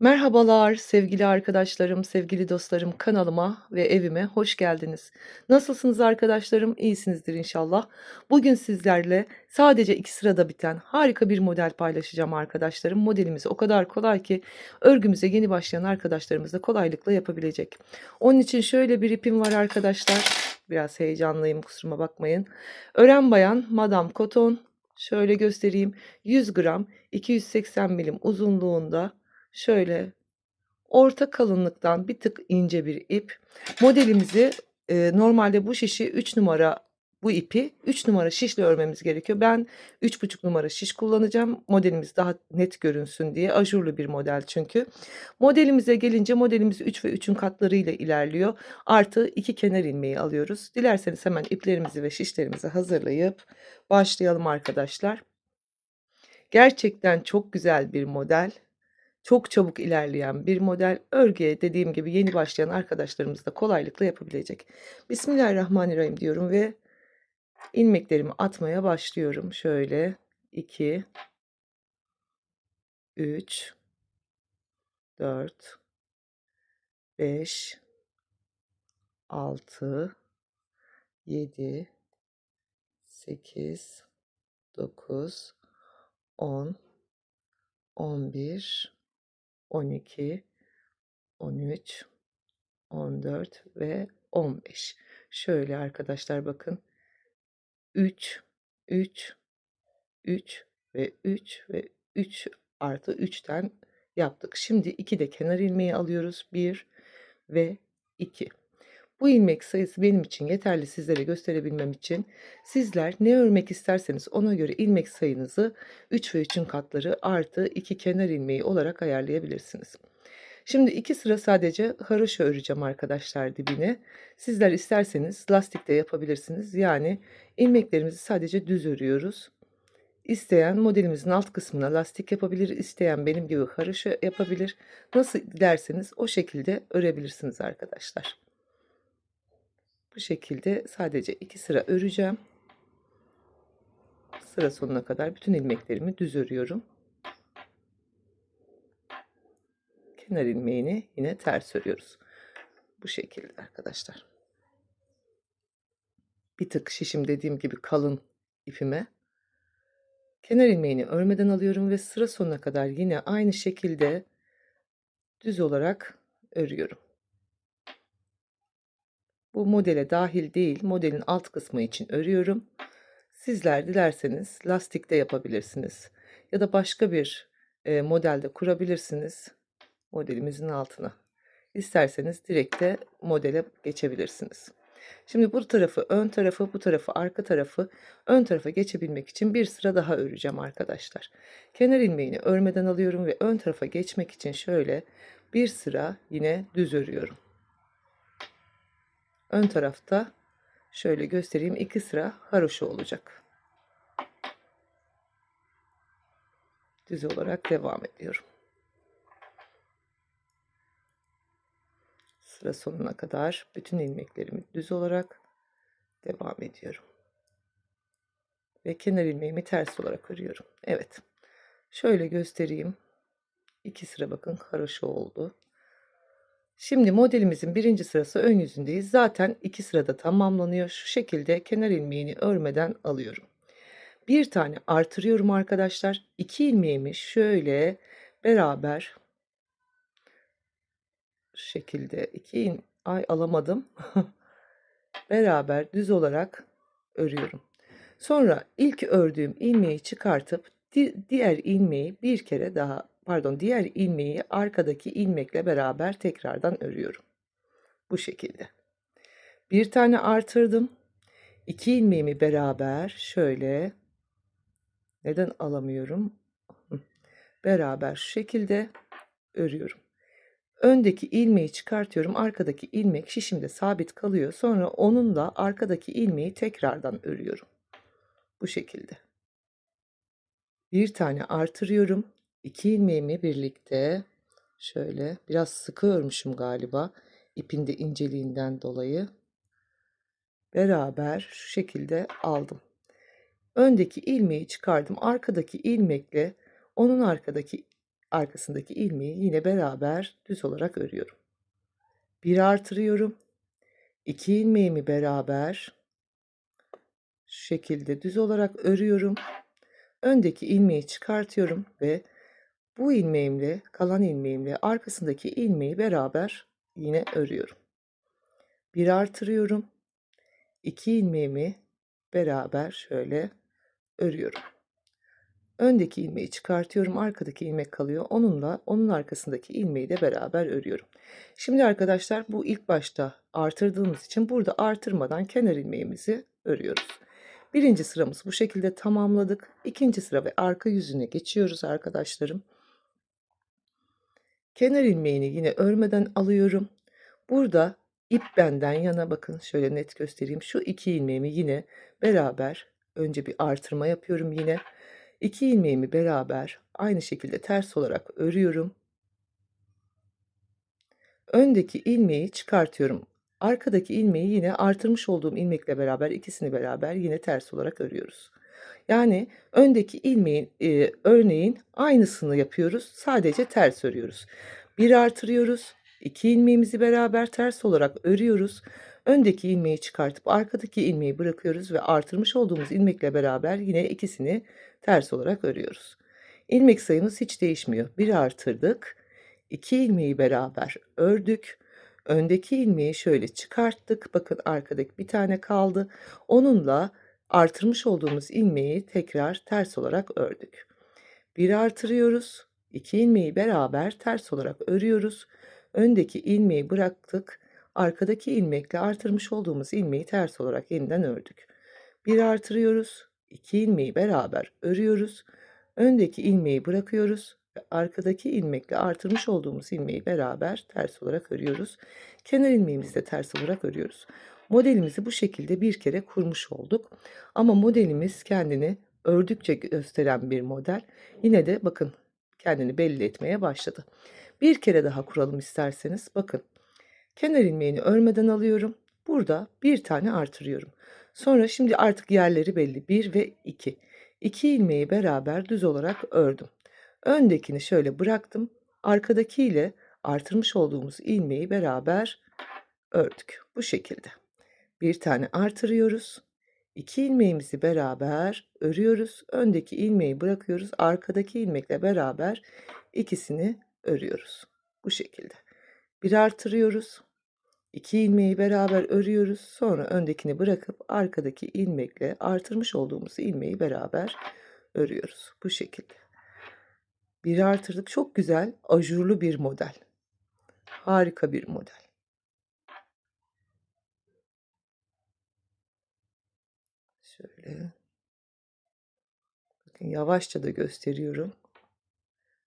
Merhabalar sevgili arkadaşlarım, sevgili dostlarım, kanalıma ve evime hoş geldiniz. Nasılsınız arkadaşlarım? İyisinizdir inşallah. Bugün sizlerle sadece 2 sırada biten harika bir model paylaşacağım arkadaşlarım. Modelimiz o kadar kolay ki örgümüze yeni başlayan arkadaşlarımız da kolaylıkla yapabilecek. Onun için şöyle bir ipim var arkadaşlar. Biraz heyecanlıyım kusuruma bakmayın. Ören Bayan Madame Coton şöyle göstereyim. 100 gram 280 milim uzunluğunda Şöyle orta kalınlıktan bir tık ince bir ip. Modelimizi e, normalde bu şişi 3 numara bu ipi 3 numara şişle örmemiz gerekiyor. Ben 3,5 numara şiş kullanacağım. Modelimiz daha net görünsün diye. Ajurlu bir model çünkü. Modelimize gelince modelimiz 3 ve 3'ün katlarıyla ilerliyor. Artı 2 kenar ilmeği alıyoruz. Dilerseniz hemen iplerimizi ve şişlerimizi hazırlayıp başlayalım arkadaşlar. Gerçekten çok güzel bir model. Çok çabuk ilerleyen bir model. Örgüye dediğim gibi yeni başlayan arkadaşlarımız da kolaylıkla yapabilecek. Bismillahirrahmanirrahim diyorum ve ilmeklerimi atmaya başlıyorum. Şöyle 2 3 4 5 6 7 8 9 10 11 12, 13, 14 ve 15. Şöyle arkadaşlar bakın. 3, 3, 3 ve 3 ve 3 artı 3'ten yaptık. Şimdi 2 de kenar ilmeği alıyoruz. 1 ve 2. Bu ilmek sayısı benim için yeterli sizlere gösterebilmem için. Sizler ne örmek isterseniz ona göre ilmek sayınızı 3 ve 3'ün katları artı 2 kenar ilmeği olarak ayarlayabilirsiniz. Şimdi iki sıra sadece haroşa öreceğim arkadaşlar dibine. Sizler isterseniz lastik de yapabilirsiniz. Yani ilmeklerimizi sadece düz örüyoruz. İsteyen modelimizin alt kısmına lastik yapabilir, isteyen benim gibi haroşa yapabilir. Nasıl dilerseniz o şekilde örebilirsiniz arkadaşlar. Bu şekilde sadece iki sıra öreceğim. Sıra sonuna kadar bütün ilmeklerimi düz örüyorum. Kenar ilmeğini yine ters örüyoruz. Bu şekilde arkadaşlar. Bir tık şişim dediğim gibi kalın ipime kenar ilmeğini örmeden alıyorum ve sıra sonuna kadar yine aynı şekilde düz olarak örüyorum. Bu modele dahil değil, modelin alt kısmı için örüyorum. Sizler dilerseniz lastik de yapabilirsiniz. Ya da başka bir e, modelde kurabilirsiniz modelimizin altına. İsterseniz direkt de modele geçebilirsiniz. Şimdi bu tarafı ön tarafı, bu tarafı arka tarafı ön tarafa geçebilmek için bir sıra daha öreceğim arkadaşlar. Kenar ilmeğini örmeden alıyorum ve ön tarafa geçmek için şöyle bir sıra yine düz örüyorum. Ön tarafta şöyle göstereyim iki sıra haroşa olacak. Düz olarak devam ediyorum. Sıra sonuna kadar bütün ilmeklerimi düz olarak devam ediyorum. Ve kenar ilmeğimi ters olarak örüyorum. Evet. Şöyle göstereyim. İki sıra bakın haroşa oldu. Şimdi modelimizin birinci sırası ön yüzündeyiz. Zaten iki sırada tamamlanıyor. Şu şekilde kenar ilmeğini örmeden alıyorum. Bir tane artırıyorum arkadaşlar. İki ilmeğimi şöyle beraber şu şekilde iki in ay alamadım. beraber düz olarak örüyorum. Sonra ilk ördüğüm ilmeği çıkartıp di diğer ilmeği bir kere daha pardon diğer ilmeği arkadaki ilmekle beraber tekrardan örüyorum. Bu şekilde. Bir tane artırdım. İki ilmeğimi beraber şöyle neden alamıyorum? Beraber şu şekilde örüyorum. Öndeki ilmeği çıkartıyorum. Arkadaki ilmek şişimde sabit kalıyor. Sonra onun da arkadaki ilmeği tekrardan örüyorum. Bu şekilde. Bir tane artırıyorum. 2 ilmeğimi birlikte şöyle biraz sıkı örmüşüm galiba ipin de inceliğinden dolayı beraber şu şekilde aldım. Öndeki ilmeği çıkardım. Arkadaki ilmekle onun arkadaki arkasındaki ilmeği yine beraber düz olarak örüyorum. 1 artırıyorum. 2 ilmeğimi beraber şu şekilde düz olarak örüyorum. Öndeki ilmeği çıkartıyorum ve bu ilmeğimle, kalan ilmeğimle arkasındaki ilmeği beraber yine örüyorum. 1 artırıyorum. 2 ilmeğimi beraber şöyle örüyorum. Öndeki ilmeği çıkartıyorum. Arkadaki ilmek kalıyor. Onunla onun arkasındaki ilmeği de beraber örüyorum. Şimdi arkadaşlar bu ilk başta artırdığımız için burada artırmadan kenar ilmeğimizi örüyoruz. Birinci sıramız bu şekilde tamamladık. İkinci sıra ve arka yüzüne geçiyoruz arkadaşlarım. Kenar ilmeğini yine örmeden alıyorum. Burada ip benden yana bakın şöyle net göstereyim. Şu iki ilmeğimi yine beraber önce bir artırma yapıyorum yine. İki ilmeğimi beraber aynı şekilde ters olarak örüyorum. Öndeki ilmeği çıkartıyorum. Arkadaki ilmeği yine artırmış olduğum ilmekle beraber ikisini beraber yine ters olarak örüyoruz. Yani öndeki ilmeğin e, örneğin aynısını yapıyoruz. Sadece ters örüyoruz. Bir artırıyoruz. iki ilmeğimizi beraber ters olarak örüyoruz. Öndeki ilmeği çıkartıp arkadaki ilmeği bırakıyoruz ve artırmış olduğumuz ilmekle beraber yine ikisini ters olarak örüyoruz. İlmek sayımız hiç değişmiyor. Bir artırdık. 2 ilmeği beraber ördük. Öndeki ilmeği şöyle çıkarttık. Bakın arkadaki bir tane kaldı. Onunla artırmış olduğumuz ilmeği tekrar ters olarak ördük. Bir artırıyoruz. 2 ilmeği beraber ters olarak örüyoruz. Öndeki ilmeği bıraktık. Arkadaki ilmekle artırmış olduğumuz ilmeği ters olarak yeniden ördük. Bir artırıyoruz. 2 ilmeği beraber örüyoruz. Öndeki ilmeği bırakıyoruz ve arkadaki ilmekle artırmış olduğumuz ilmeği beraber ters olarak örüyoruz. Kenar ilmeğimizi de ters olarak örüyoruz. Modelimizi bu şekilde bir kere kurmuş olduk. Ama modelimiz kendini ördükçe gösteren bir model. Yine de bakın kendini belli etmeye başladı. Bir kere daha kuralım isterseniz. Bakın kenar ilmeğini örmeden alıyorum. Burada bir tane artırıyorum. Sonra şimdi artık yerleri belli. 1 ve 2. 2 ilmeği beraber düz olarak ördüm. Öndekini şöyle bıraktım. Arkadakiyle artırmış olduğumuz ilmeği beraber ördük. Bu şekilde. Bir tane artırıyoruz. 2 ilmeğimizi beraber örüyoruz. Öndeki ilmeği bırakıyoruz. Arkadaki ilmekle beraber ikisini örüyoruz. Bu şekilde. Bir artırıyoruz. 2 ilmeği beraber örüyoruz. Sonra öndekini bırakıp arkadaki ilmekle artırmış olduğumuz ilmeği beraber örüyoruz. Bu şekilde. Bir artırdık. Çok güzel, ajurlu bir model. Harika bir model. Şöyle. Bakın yavaşça da gösteriyorum.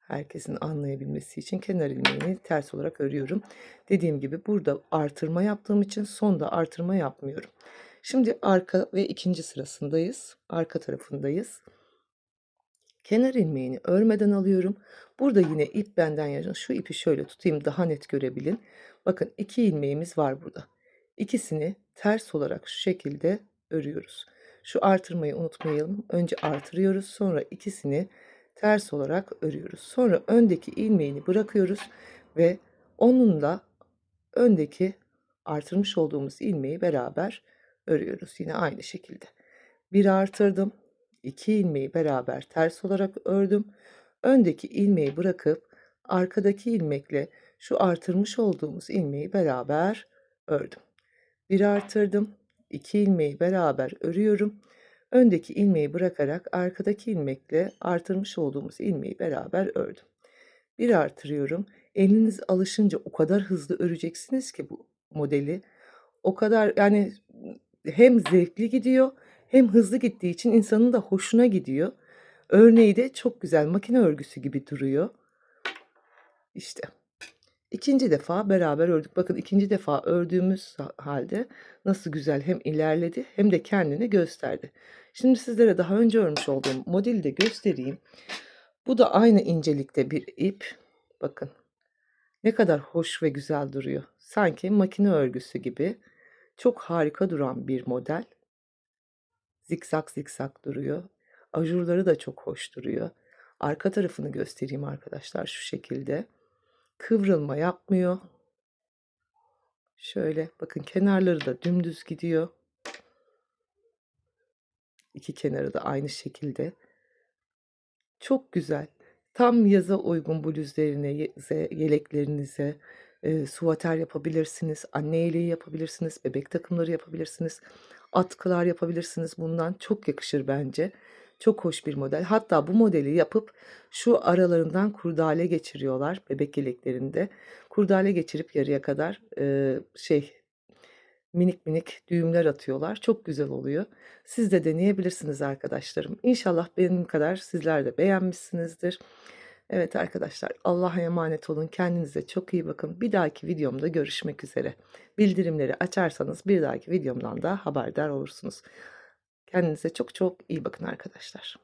Herkesin anlayabilmesi için kenar ilmeğini ters olarak örüyorum. Dediğim gibi burada artırma yaptığım için sonda artırma yapmıyorum. Şimdi arka ve ikinci sırasındayız. Arka tarafındayız. Kenar ilmeğini örmeden alıyorum. Burada yine ip benden yana. Şu ipi şöyle tutayım daha net görebilin. Bakın iki ilmeğimiz var burada. İkisini ters olarak şu şekilde örüyoruz. Şu artırmayı unutmayalım. Önce artırıyoruz. Sonra ikisini ters olarak örüyoruz. Sonra öndeki ilmeğini bırakıyoruz ve onunla öndeki artırmış olduğumuz ilmeği beraber örüyoruz. Yine aynı şekilde. Bir artırdım. 2 ilmeği beraber ters olarak ördüm. Öndeki ilmeği bırakıp arkadaki ilmekle şu artırmış olduğumuz ilmeği beraber ördüm. Bir artırdım. 2 ilmeği beraber örüyorum. Öndeki ilmeği bırakarak arkadaki ilmekle artırmış olduğumuz ilmeği beraber ördüm. Bir artırıyorum. Eliniz alışınca o kadar hızlı öreceksiniz ki bu modeli. O kadar yani hem zevkli gidiyor hem hızlı gittiği için insanın da hoşuna gidiyor. Örneği de çok güzel makine örgüsü gibi duruyor. İşte. İkinci defa beraber ördük. Bakın ikinci defa ördüğümüz halde nasıl güzel hem ilerledi hem de kendini gösterdi. Şimdi sizlere daha önce örmüş olduğum modeli de göstereyim. Bu da aynı incelikte bir ip. Bakın ne kadar hoş ve güzel duruyor. Sanki makine örgüsü gibi. Çok harika duran bir model. Zikzak zikzak duruyor. Ajurları da çok hoş duruyor. Arka tarafını göstereyim arkadaşlar şu şekilde. Kıvrılma yapmıyor. Şöyle bakın kenarları da dümdüz gidiyor. İki kenarı da aynı şekilde. Çok güzel. Tam yaza uygun bluzlarına, ye ze yeleklerinize, eee, süveter yapabilirsiniz, anne yeleği yapabilirsiniz, bebek takımları yapabilirsiniz, atkılar yapabilirsiniz bundan. Çok yakışır bence. Çok hoş bir model. Hatta bu modeli yapıp şu aralarından kurdale geçiriyorlar bebek yeleklerinde. Kurdale geçirip yarıya kadar, eee, şey, minik minik düğümler atıyorlar. Çok güzel oluyor. Siz de deneyebilirsiniz arkadaşlarım. İnşallah benim kadar sizler de beğenmişsinizdir. Evet arkadaşlar, Allah'a emanet olun. Kendinize çok iyi bakın. Bir dahaki videomda görüşmek üzere. Bildirimleri açarsanız bir dahaki videomdan da haberdar olursunuz. Kendinize çok çok iyi bakın arkadaşlar.